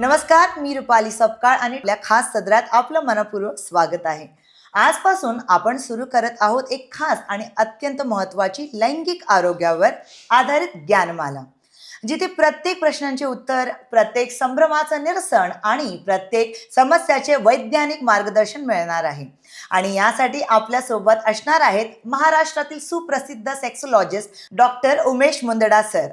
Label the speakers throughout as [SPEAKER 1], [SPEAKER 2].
[SPEAKER 1] नमस्कार मी रुपाली सपकाळ आणि आपल्या खास सदरात आपलं मनपूर्वक स्वागत आहे. आजपासून आपण सुरू करत आहोत एक खास आणि अत्यंत महत्त्वाची लैंगिक आरोग्यावर आधारित ज्ञानमाला जिथे प्रत्येक प्रश्नांचे उत्तर प्रत्येक संभ्रमाचं निरसन आणि प्रत्येक समस्याचे वैज्ञानिक मार्गदर्शन मिळणार आहे. आणि यासाठी आपल्यासोबत असणार आहेत महाराष्ट्रातील सुप्रसिद्ध sexologist doctor Umesh Mundada sir.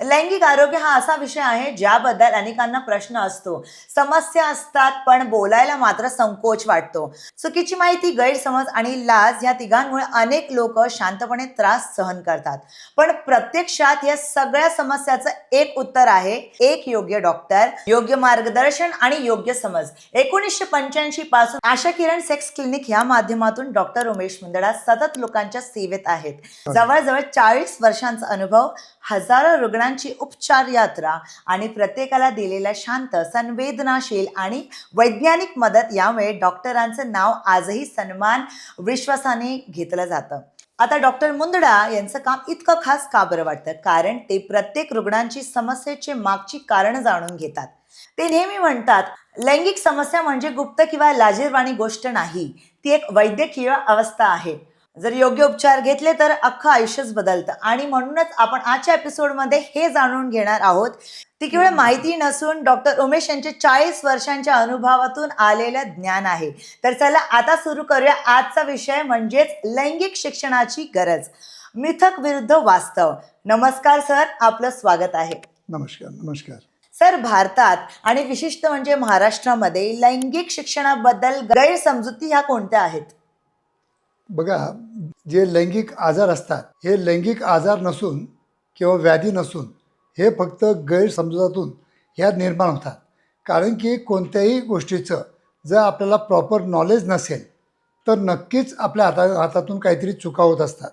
[SPEAKER 1] लैंगिक आरोग्य हा असा विषय आहे ज्याबद्दल अनेकांना प्रश्न असतो. समस्या असतात पण बोलायला मात्र संकोच वाटतो. चुकीची माहिती गैरसमज आणि लाज या तिघांमुळे अनेक लोक शांतपणे त्रास सहन करतात. पण प्रत्यक्षात या सगळ्या समस्याचं एक उत्तर आहे एक योग्य डॉक्टर योग्य मार्गदर्शन आणि योग्य समज. एकोणीसशे पंच्याऐंशी पासून आशा किरण सेक्स क्लिनिक या माध्यमातून डॉक्टर उमेश मुंदडा सतत लोकांच्या सेवेत आहेत. जवळजवळ चाळीस वर्षांचा अनुभव हजारो रुग्णांची उपचार यात्रा आणि प्रत्येकाला दिलेला शांत संवेदनाशील आणि वैज्ञानिक मदत यामुळे डॉक्टरांचं नाव आजही सन्मान विश्वासाने घेतलं जातं. आता डॉक्टर मुंदडा यांचं काम इतकं खास का बरं वाटतं? कारण ते प्रत्येक रुग्णांची समस्येचे मागची कारण जाणून घेतात. ते नेहमी म्हणतात लैंगिक समस्या म्हणजे गुप्त किंवा लाजीरवाणी गोष्ट नाही. ती एक वैद्यकीय अवस्था आहे. जर योग्य उपचार घेतले तर अख्खं आयुष्यच बदलतं. आणि म्हणूनच आपण आजच्या एपिसोडमध्ये हे जाणून घेणार आहोत. ती केवळ माहिती नसून डॉक्टर उमेश यांच्या चाळीस वर्षांच्या अनुभवातून आलेलं ज्ञान आहे. तर चला आता सुरू करूया. आजचा विषय म्हणजेच लैंगिक शिक्षणाची गरज. मिथक विरुद्ध वास्तव. नमस्कार सर आपलं स्वागत आहे.
[SPEAKER 2] नमस्कार नमस्कार.
[SPEAKER 1] सर भारतात आणि विशिष्ट म्हणजे महाराष्ट्रामध्ये लैंगिक शिक्षणाबद्दल गैरसमजुती ह्या कोणत्या आहेत?
[SPEAKER 2] बघा जे लैंगिक आजार असतात हे लैंगिक आजार नसून किंवा व्याधी नसून हे फक्त गैरसमजातून ह्या निर्माण होतात. कारण की कोणत्याही गोष्टीचं जर आपल्याला प्रॉपर नॉलेज नसेल तर नक्कीच आपल्या हाता हातातून काहीतरी चुका होत असतात.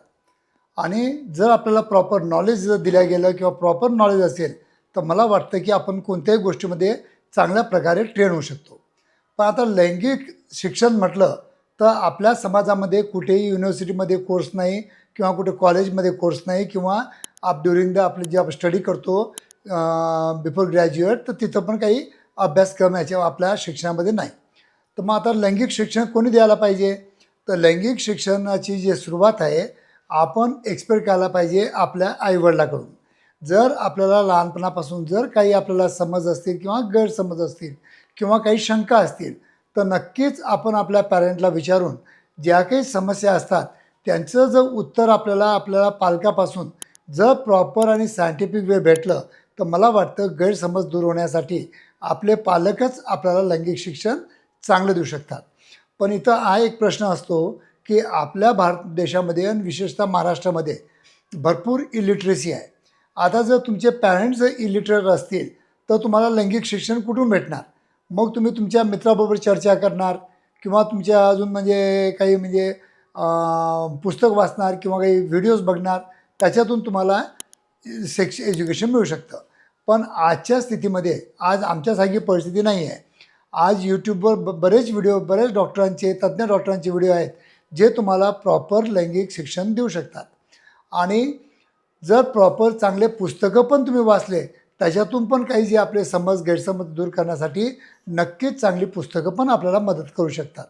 [SPEAKER 2] आणि जर आपल्याला प्रॉपर नॉलेज जर दिलं गेलं किंवा प्रॉपर नॉलेज असेल तर मला वाटतं की आपण कोणत्याही गोष्टीमध्ये चांगल्या प्रकारे ट्रेन होऊ शकतो. पण आता लैंगिक शिक्षण म्हटलं तर आपल्या समाजामध्ये कुठेही युनिव्हर्सिटीमध्ये कोर्स नाही किंवा कुठे कॉलेजमध्ये कोर्स नाही किंवा आप ड्युरिंग द आपले जे आपण स्टडी करतो बिफोर ग्रॅज्युएट तर तिथं पण काही अभ्यासक्रम याच्या आपल्या शिक्षणामध्ये नाही. तर मग आता लैंगिक शिक्षण कोणी द्यायला पाहिजे? तर लैंगिक शिक्षणाची जी सुरुवात आहे आपण एक्सपेक्ट करायला पाहिजे आपल्या आईवडिलाकडून. जर आपल्याला लहानपणापासून जर काही आपल्याला समज असतील किंवा गैरसमज असतील किंवा काही शंका असतील तर नक्कीच आपण आपल्या पॅरेंटला विचारून ज्या काही समस्या असतात त्यांचं जर उत्तर आपल्याला आपल्याला पालकापासून जर प्रॉपर आणि सायंटिफिक वे भेटलं तर मला वाटतं गैरसमज दूर होण्यासाठी आपले पालकच आपल्याला लैंगिक शिक्षण चांगलं देऊ शकतात. पण इथं हा एक प्रश्न असतो की आपल्या भारत देशामध्ये आणि विशेषतः महाराष्ट्रामध्ये भरपूर इलिटरेसी आहे. आता जर तुमचे पॅरेंट्स जर इलिटरेट असतील तर तुम्हाला लैंगिक शिक्षण कुठून भेटणार? मग तुम्ही तुमच्या मित्राबरोबर चर्चा करणार किंवा तुमच्या अजून म्हणजे काही म्हणजे पुस्तक वाचणार किंवा काही व्हिडिओज बघणार त्याच्यातून तुम्हाला सेक्स एज्युकेशन मिळू शकतं. पण आजच्या स्थितीमध्ये आज आमच्यासारखी परिस्थिती नाही आहे. आज यूट्यूबवर ब बरेच व्हिडिओ बरेच डॉक्टरांचे तज्ज्ञ डॉक्टरांचे व्हिडिओ आहेत जे तुम्हाला प्रॉपर लैंगिक शिक्षण देऊ शकतात. आणि जर प्रॉपर चांगले पुस्तकं पण तुम्ही वाचले त्याच्यातून पण काही जे आपले समज गैरसमज दूर करण्यासाठी नक्कीच चांगली पुस्तकं पण आपल्याला मदत करू शकतात.